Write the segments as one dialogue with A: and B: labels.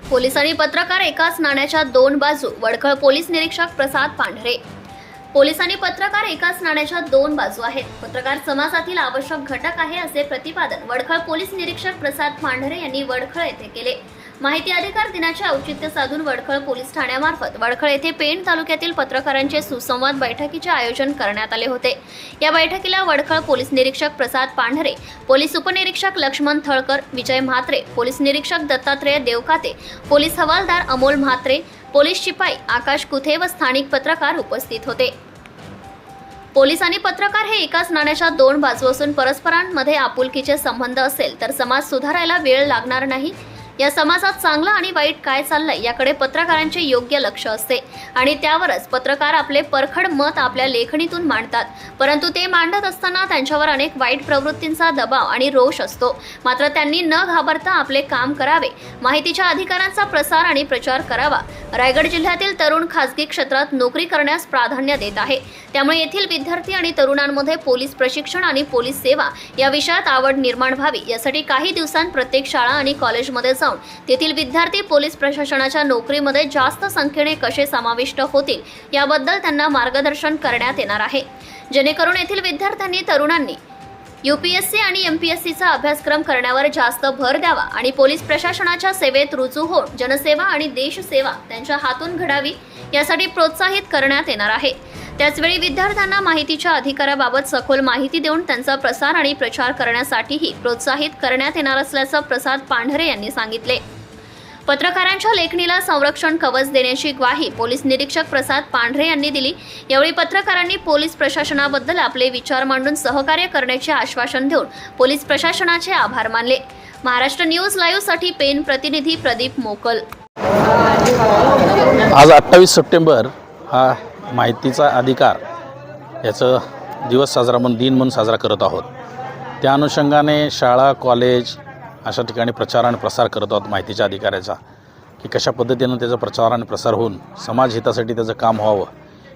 A: Police आणि पत्रकार एकाच नाण्याच्या दोन बाजू वडखळ पोलीस निरीक्षक प्रसाद पांढरे. पोलीस आणि पत्रकार एकाच नाण्याच्या दोन बाजू आहेत. पत्रकार समाजातील आवश्यक घटक आहे असे प्रतिपादन वडखळ पोलीस निरीक्षक प्रसाद पांढरे यांनी वडखळ येथे केले. माहिती अधिकार दिनाचे औचित्य साधून वडखळ पोलीस ठाण्यामार्फत वडखळ येथे पेण तालुक्यातील पत्रकारांचे सुसंवाद बैठकीचे आयोजन करण्यात आले होते. या बैठकीला वडखळ पोलीस निरीक्षक प्रसाद पांढरे पोलीस उपनिरीक्षक लक्ष्मण थळकर विजय म्हात्रे पोलीस निरीक्षक दत्तात्रेय देवकाते पोलीस हवालदार अमोल म्हात्रे पोलीस शिपाई आकाश कुथे व स्थानिक पत्रकार उपस्थित होते. पोलीस आणि पत्रकार हे एकाच नाण्याच्या दोन बाजू असून परस्परांमध्ये आपुलकीचे संबंध असेल तर समाज सुधारायला वेळ लागणार नाही. या समाजात चांगलं आणि वाईट काय चाललंय याकडे पत्रकारांचे योग्य लक्ष असते. आणि त्यावरच पत्रकार आपले परखड मत आपल्या लेखणीतून मांडतात. परंतु ते मांडत असताना त्यांच्यावर अनेक वाईट प्रवृत्तींचा दबाव आणि रोष असतो. मात्र त्यांनी न घाबरता आपले काम करावे. माहितीच्या अधिकारांचा प्रसार आणि प्रचार करावा. रायगड जिल्ह्यातील तरुण खासगी क्षेत्रात नोकरी करण्यास प्राधान्य देत आहे. त्यामुळे येथील विद्यार्थी आणि तरुणांमध्ये पोलीस प्रशिक्षण आणि पोलीस सेवा या विषयात आवड निर्माण व्हावी. यासाठी काही दिवसांत प्रत्येक शाळा आणि कॉलेजमध्ये जाऊन. तेथील विद्यार्थी पोलीस प्रशासनाच्या नोकरीमध्ये जास्त संख्येने कसे समाविष्ट होतील याबद्दल त्यांना मार्गदर्शन करण्यात येणार आहे. जेणेकरून येथील विद्यार्थ्यांनी तरुणांनी यूपीएससी आणि एमपीएससीचा अभ्यासक्रम करण्यावर जास्त भर द्यावा आणि पोलीस प्रशासनाच्या सेवेत रुजू होऊन जनसेवा आणि देशसेवा त्यांच्या हातून घडावी यासाठी प्रोत्साहित करण्यात येणार आहे. त्याचवेळी विद्यार्थ्यांना माहितीच्या अधिकाराबाबत सखोल माहिती देऊन त्यांचा प्रसार आणि प्रचार करण्यासाठीही प्रोत्साहित करण्यात येणार असल्याचं प्रसाद पांढरे यांनी सांगितले. पत्रकारांच्या लेखणीला संरक्षण कवच देण्याची ग्वाही पोलीस निरीक्षक प्रसाद पांढरे यांनी दिली. यावेळी पत्रकारांनी पोलीस प्रशासनाबद्दल आपले विचार मांडून सहकार्य करण्याचे आश्वासन देऊन पोलीस प्रशासनाचे आभार मानले. महाराष्ट्र न्यूज लाईव्हसाठी पेन प्रतिनिधी प्रदीप मोकल.
B: आज अठ्ठावीस सप्टेंबर हा माहितीचा अधिकार याचं दिवस साजरा म्हणून दिन म्हणून साजरा करत आहोत. त्या अनुषंगाने शाळा कॉलेज अशा ठिकाणी प्रचार आणि प्रसार करत आहोत माहितीच्या अधिकाराचा की कशा पद्धतीनं त्याचा प्रचार आणि प्रसार होऊन समाज हितासाठी त्याचं काम व्हावं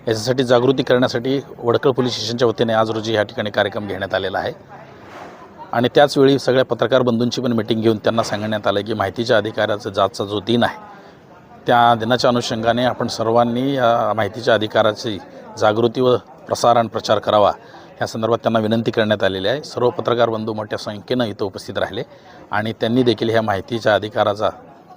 B: याच्यासाठी जागृती करण्यासाठी वडकळ पोलीस स्टेशनच्या वतीने आज रोजी ह्या ठिकाणी कार्यक्रम घेण्यात आलेला आहे. आणि त्याचवेळी सगळ्या पत्रकार बंधूंची पण मिटिंग घेऊन त्यांना सांगण्यात आलं की माहितीच्या अधिकाराचा जातचा जो दिन आहे त्या दिनाच्या अनुषंगाने आपण सर्वांनी या माहितीच्या अधिकाराची जागृती व प्रसारण प्रचार करावा. या संदर्भात त्यांना विनंती करण्यात आलेली आहे. सर्व पत्रकार बंधू मोठ्या संख्येनं इथं उपस्थित राहिले आणि त्यांनी देखील ह्या माहितीच्या अधिकाराचा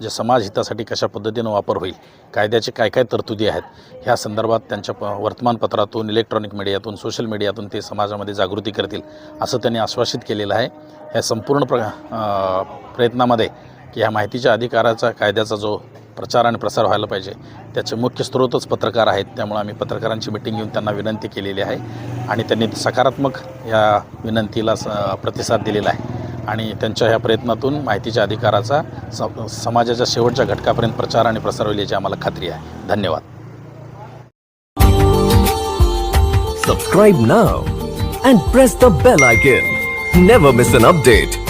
B: जे समाज हितासाठी कशा पद्धतीनं वापर होईल कायद्याचे काय काय तरतुदी आहेत ह्या संदर्भात त्यांच्या प वर्तमानपत्रातून इलेक्ट्रॉनिक मीडियातून सोशल मीडियातून ते समाजामध्ये जागृती करतील असं त्यांनी आश्वासित केलेलं आहे. ह्या संपूर्ण प्र प्रयत्नामध्ये की ह्या माहितीच्या अधिकाराचा कायद्याचा जो प्रचार आणि प्रसार व्हायला पाहिजे. त्याचे मुख्य स्रोतच पत्रकार आहेत. त्यामुळे आम्ही पत्रकारांची मिटिंग घेऊन त्यांना विनंती केलेली आहे. आणि त्यांनी सकारात्मक या विनंतीला स प्रतिसाद दिलेला आहे. आणि त्यांच्या ह्या प्रयत्नातून माहितीच्या अधिकाराचा स समाजाच्या शेवटच्या घटकापर्यंत प्रचार आणि प्रसार होईल याची आम्हाला खात्री आहे. धन्यवाद.
C: Subscribe now and press the bell icon never miss an update